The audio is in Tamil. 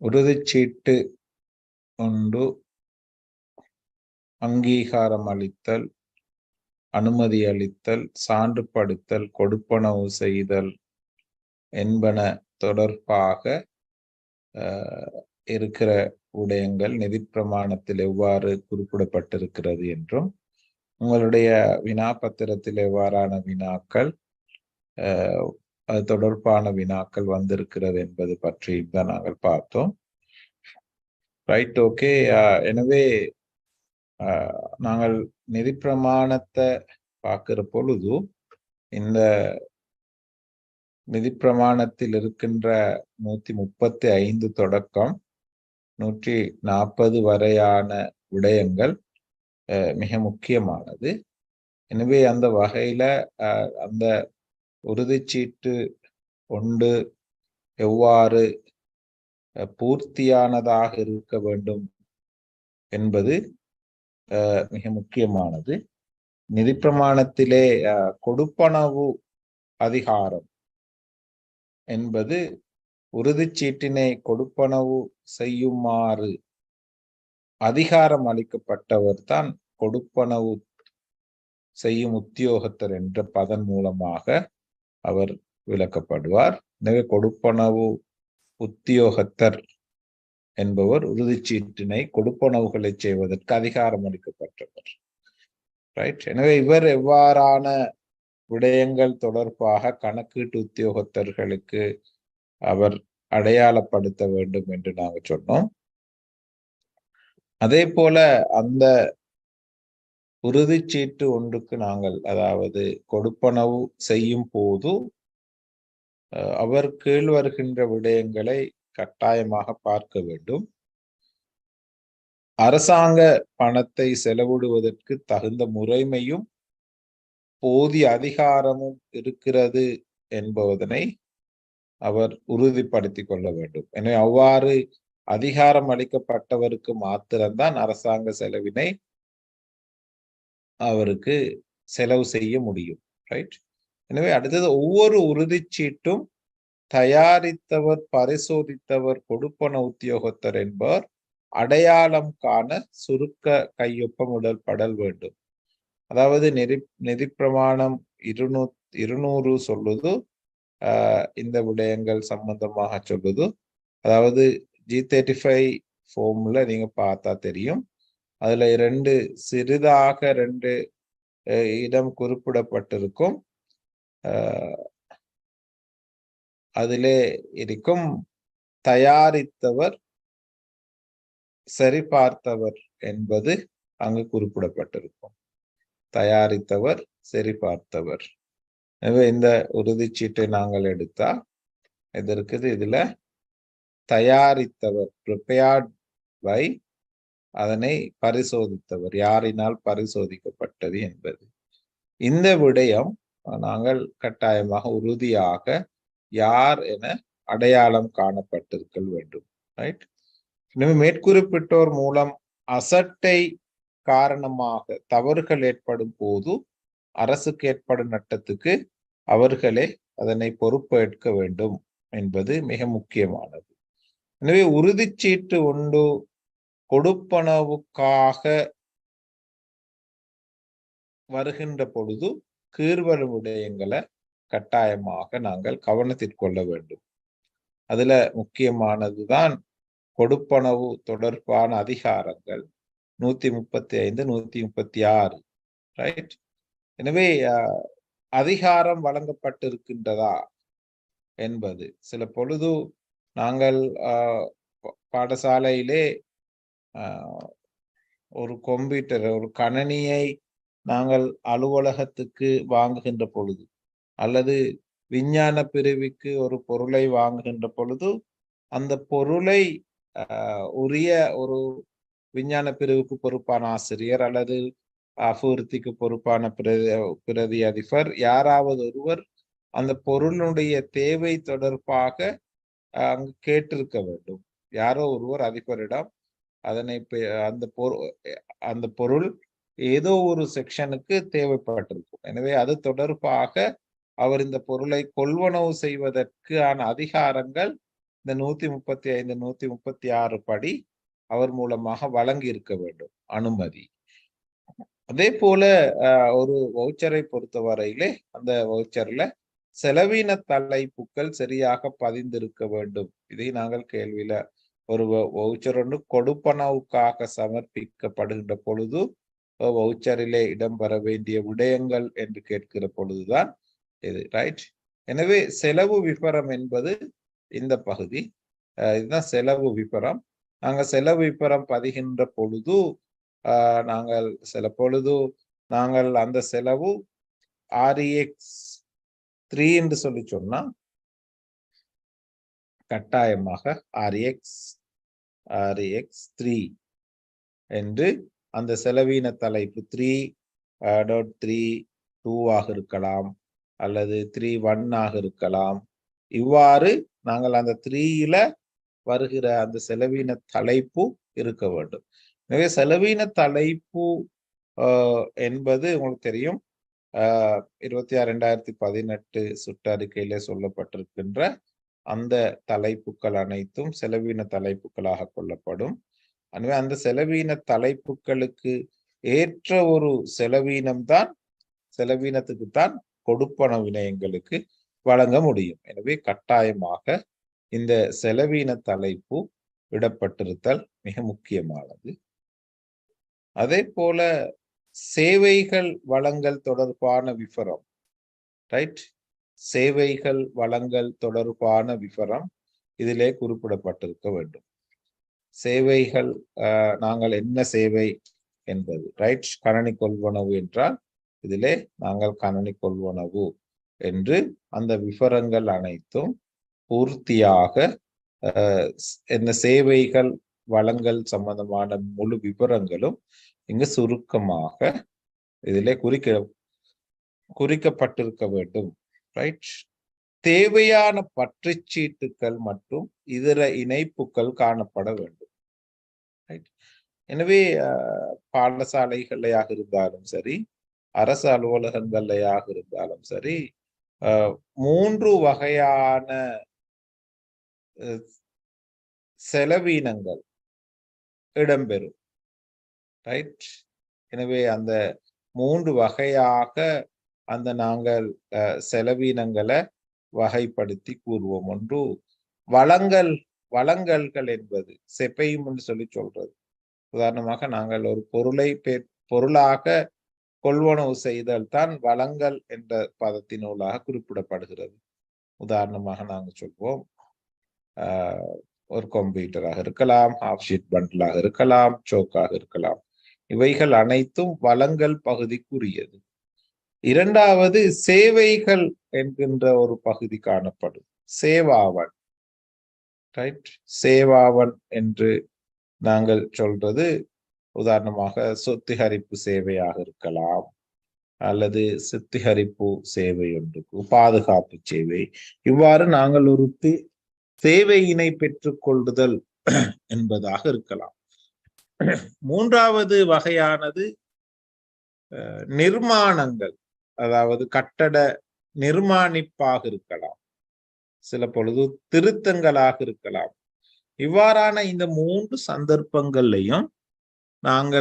உறுதிச்சீட்டு ஒன்று அங்கீகாரம் அளித்தல் அனுமதி அளித்தல் சான்றுபடுத்தல் கொடுப்பனவு செய்தல் என்பன தொடர்பாக இருக்கிற விடயங்கள் நிதி பிரமாணத்தில் எவ்வாறு குறிப்பிடப்பட்டிருக்கிறது என்றும் உங்களுடைய வினா பத்திரத்தில் எவ்வாறான வினாக்கள் அது தொடர்பான வினாக்கள் வந்திருக்கிறது என்பது பற்றி தான் நாங்கள் பார்த்தோம். ரைட் ஓகே எனவே நாங்கள் நிதி பிரமாணத்தை பார்க்கிற பொழுது இந்த நிதிப்பிரமாணத்தில் இருக்கின்ற நூத்தி முப்பத்தி ஐந்து தொடக்கம் நூற்றி நாற்பது வரையான விடயங்கள் மிக முக்கியமானது. எனவே அந்த வகையில அந்த உறுதிச்சீட்டு கொண்டு எவ்வாறு பூர்த்தியானதாக இருக்க வேண்டும் என்பது மிக முக்கியமானது. நிதி பிரமாணத்திலே கொடுப்பனவு அதிகாரம் என்பது உறுதிச்சீட்டினை கொடுப்பனவு செய்யுமாறு அதிகாரம் அளிக்கப்பட்டவர் தான் கொடுப்பனவு செய்யும் உத்தியோகத்தர் என்ற பதன் மூலமாக அவர் விளக்கப்படுவார். எனவே கொடுப்பனவு உத்தியோகத்தர் என்பவர் உறுதிச்சீட்டினை கொடுப்பனவுகளை செய்வதற்கு அதிகாரம் அளிக்கப்பட்டவர். ரைட் எனவே இவர் எவ்வாறான விடயங்கள் தொடர்பாக கணக்கீட்டு உத்தியோகத்தர்களுக்கு அவர் அடையாளப்படுத்த வேண்டும் என்று நாங்கள் சொன்னோம். அதே போல அந்த உறுதிச்சீட்டு ஒன்றுக்கு நாங்கள் அதாவது கொடுப்பனவு செய்யும் போது அவர் கீழ் வருகின்ற விடயங்களை கட்டாயமாக பார்க்க வேண்டும். அரசாங்க பணத்தை செலவிடுவதற்கு தகுந்த முறைமையும் போதிய அதிகாரமும் இருக்கிறது என்பதனை அவர் உறுதிப்படுத்திக் கொள்ள வேண்டும். எனவே அவ்வாறு அதிகாரம் அளிக்கப்பட்டவருக்கு மாத்திரம்தான் அரசாங்க செலவினை அவருக்கு செலவு செய்ய முடியும் ரைட் எனவே அடுத்தது ஒவ்வொரு உறுதிச்சீட்டும் தயாரித்தவர் பரிசோதித்தவர் கொடுப்பன உத்தியோகத்தர் என்பவர் அடையாளம் காண சுருக்க கையொப்பமிடல் படல் வேண்டும். அதாவது நெறி நெறிப்பிரமாணம் இருநூ இருநூறு சொல்லுது இந்த விடயங்கள் சம்பந்தமாக சொல்லுது. அதாவது ஜி தேர்ட்டி ஃபைவ் ஃபோம்ல நீங்க பார்த்தா தெரியும். அதுல ரெண்டு சிறிதாக ரெண்டு இடம் குறிப்பிடப்பட்டிருக்கும். அதிலே இருக்கும் தயாரித்தவர் சரிபார்த்தவர் என்பது அங்கு குறிப்பிடப்பட்டிருக்கும். தயாரித்தவர் சரிபார்த்தவர். எனவே இந்த உறுதிச்சீட்டை நாங்கள் எடுத்தா இது இருக்குது இதுல தயாரித்தவர் ப்ரிப்பேர்ட் பை அதனை பரிசோதித்தவர். யாரினால் பரிசோதிக்கப்பட்டது என்பது. இந்த விடயம் நாங்கள் கட்டாயமாக உறுதியாக யார் என அடையாளம் காணப்பட்டிருக்க வேண்டும். ரைட் எனவே மேற்குறிப்பிட்டோர் மூலம் அசட்டை காரணமாக தவறுகள் ஏற்படும் போது அரசுக்கு ஏற்படும் நட்டத்துக்கு அவர்களே அதனை பொறுப்பேற்க வேண்டும் என்பது மிக முக்கியமானது. எனவே உறுதிச்சீட்டு உண்டு கொடுப்பனவுக்காக வருகின்ற பொழுது கீழ்வரும் விடயங்களை கட்டாயமாக நாங்கள் கவனத்திற்கொள்ள வேண்டும். அதுல முக்கியமானதுதான் கொடுப்பனவு தொடர்பான அதிகாரங்கள் நூத்தி முப்பத்தி ஐந்து நூத்தி முப்பத்தி ஆறு. ரைட் எனவே அதிகாரம் வழங்கப்பட்டிருக்கின்றதா என்பது. சில பொழுது நாங்கள் பாடசாலையிலே ஒரு கம்ப்யூட்டர் ஒரு கணனியை நாங்கள் அலுவலகத்துக்கு வாங்குகின்ற பொழுது அல்லது விஞ்ஞான பிரிவுக்கு ஒரு பொருளை வாங்குகின்ற பொழுது அந்த பொருளை உரிய ஒரு விஞ்ஞான பிரிவுக்கு பொறுப்பான ஆசிரியர் அல்லது அபிவிருத்திக்கு பொறுப்பான பிரதி பிரதி அதிபர் யாராவது ஒருவர் அந்த பொருளுடைய தேவை தொடர்பாக அங்கு கேட்டிருக்க வேண்டும். யாரோ ஒருவர் அதிபரிடம் அதனை அந்த பொருள் அந்த பொருள் ஏதோ ஒரு செக்ஷனுக்கு தேவைப்பட்டிருக்கும். எனவே அது தொடர்பாக அவர் இந்த பொருளை கொள்வனவு செய்வதற்கான அதிகாரங்கள் இந்த நூத்தி முப்பத்தி ஐந்து நூத்தி முப்பத்தி ஆறு படி அவர் மூலமாக வழங்கி இருக்க வேண்டும் அனுமதி. அதே போல அஹ், ஒரு வவுச்சரை பொறுத்தவரையிலே அந்த வவுச்சர்ல செலவின தலைப்புகள் சரியாக பதிந்திருக்க வேண்டும். இதை நாங்கள் கேள்வியில ஒரு வவுச்சர் ஒன்று கொடுப்பனவுக்காக சமர்ப்பிக்கப்படுகின்ற பொழுது வவுச்சரிலே இடம்பெற வேண்டிய விடயங்கள் என்று கேட்கிற பொழுதுதான் இது ரைட் எனவே செலவு விபரம் என்பது இந்த பகுதி. இதுதான் செலவு விபரம். நாங்க செலவு விபரம் பதிகின்ற பொழுது ஆஹ் நாங்கள் சில பொழுது நாங்கள் அந்த செலவு ஆர்இஎக்ஸ் த்ரீ என்று சொல்லி சொன்னா கட்டாயமாக ஆர்எக்ஸ் ஆர்எக்ஸ் த்ரீ என்று அந்த செலவீன தலைப்பு த்ரீ டாட் த்ரீ டூவாக இருக்கலாம் அல்லது த்ரீ ஒன் ஆக இருக்கலாம். இவ்வாறு நாங்கள் அந்த த்ரீயில வருகிற அந்த செலவீன தலைப்பு இருக்க வேண்டும். எனவே செலவீன தலைப்பு uh, என்பது உங்களுக்கு தெரியும் uh, இருபத்தி ஆறு ரெண்டாயிரத்தி பதினெட்டு சுற்றறிக்கையிலே சொல்லப்பட்டிருக்கின்ற அந்த தலைப்புகள் அனைத்தும் செலவீன தலைப்புகளாக கொள்ளப்படும். எனவே அந்த செலவீன தலைப்புகளுக்கு ஏற்ற ஒரு செலவீனம்தான் செலவீனத்துக்கு தான் கொடுப்பன வினயங்களுக்கு வழங்க முடியும். எனவே கட்டாயமாக இந்த செலவீன தலைப்பு விடப்பட்டிருத்தல் மிக முக்கியமானது. அதே போல சேவைகள் வழங்கல் தொடர்பான விவரம் ரைட் சேவைகள் வளங்கள் தொடர்பான விவரம் இதிலே குறிப்பிடப்பட்டிருக்க வேண்டும். சேவைகள் நாங்கள் என்ன சேவை என்பது ரைட் கணனி கொள்வனவு என்றால் இதிலே நாங்கள் கணனி கொள்வனவு என்று அந்த விவரங்கள் அனைத்தும் பூர்த்தியாக என்ன சேவைகள் வளங்கள் சம்பந்தமான முழு விவரங்களும் இங்கு சுருக்கமாக இதிலே குறிக்க குறிக்கப்பட்டிருக்க வேண்டும். ரைட் தேவையான பற்றுச்சீட்டுகள் மற்றும் இதர இணைப்புகள் காணப்பட வேண்டும் ரைட் எனவே பாடசாலைகளையாக இருந்தாலும் சரி அரசு அலுவலகங்களையாக இருந்தாலும் சரி அஹ், மூன்று வகையான செலவீனங்கள் இடம்பெறும் ரைட் எனவே அந்த மூன்று வகையாக அந்த நாங்கள் அஹ், செலவீனங்களை வகைப்படுத்தி கூறுவோம். ஒன்று வளங்கள் வளங்கள்கள் என்பது செப்பையும் சொல்லி சொல்றது. உதாரணமாக நாங்கள் ஒரு பொருளை பொருளாக கொள்வனவு செய்தல் தான் வளங்கள் என்ற பதத்தினூலாக குறிப்பிடப்படுகிறது. உதாரணமாக நாங்கள் சொல்வோம் ஆஹ், ஒரு கம்ப்யூட்டராக இருக்கலாம் ஹாஃப் ஷீட் பண்டிலாக இருக்கலாம் சோக்காக இருக்கலாம். இவைகள் அனைத்தும் வளங்கள் பகுதிக்குரியது. இரண்டாவது சேவைகள் என்கின்ற ஒரு பகுதி காணப்படும். சேவாவன். ரைட் சேவாவன் என்று நாங்கள் சொல்றது உதாரணமாக சொத்திகரிப்பு சேவையாக இருக்கலாம். அல்லது சித்திகரிப்பு சேவை ஒன்றுக்கு பாதுகாப்பு சேவை. இவ்வாறு நாங்கள் ஒரு சேவையினை பெற்றுக் கொள்ளுதல் என்பதாக இருக்கலாம். மூன்றாவது வகையானது நிர்மாணங்கள். அதாவது கட்டட நிர்மாணிப்பாக இருக்கலாம். சில பொழுது திருத்தங்களாக இருக்கலாம். இவ்வாறான இந்த மூன்று சந்தர்ப்பங்கள்லையும் நாங்கள்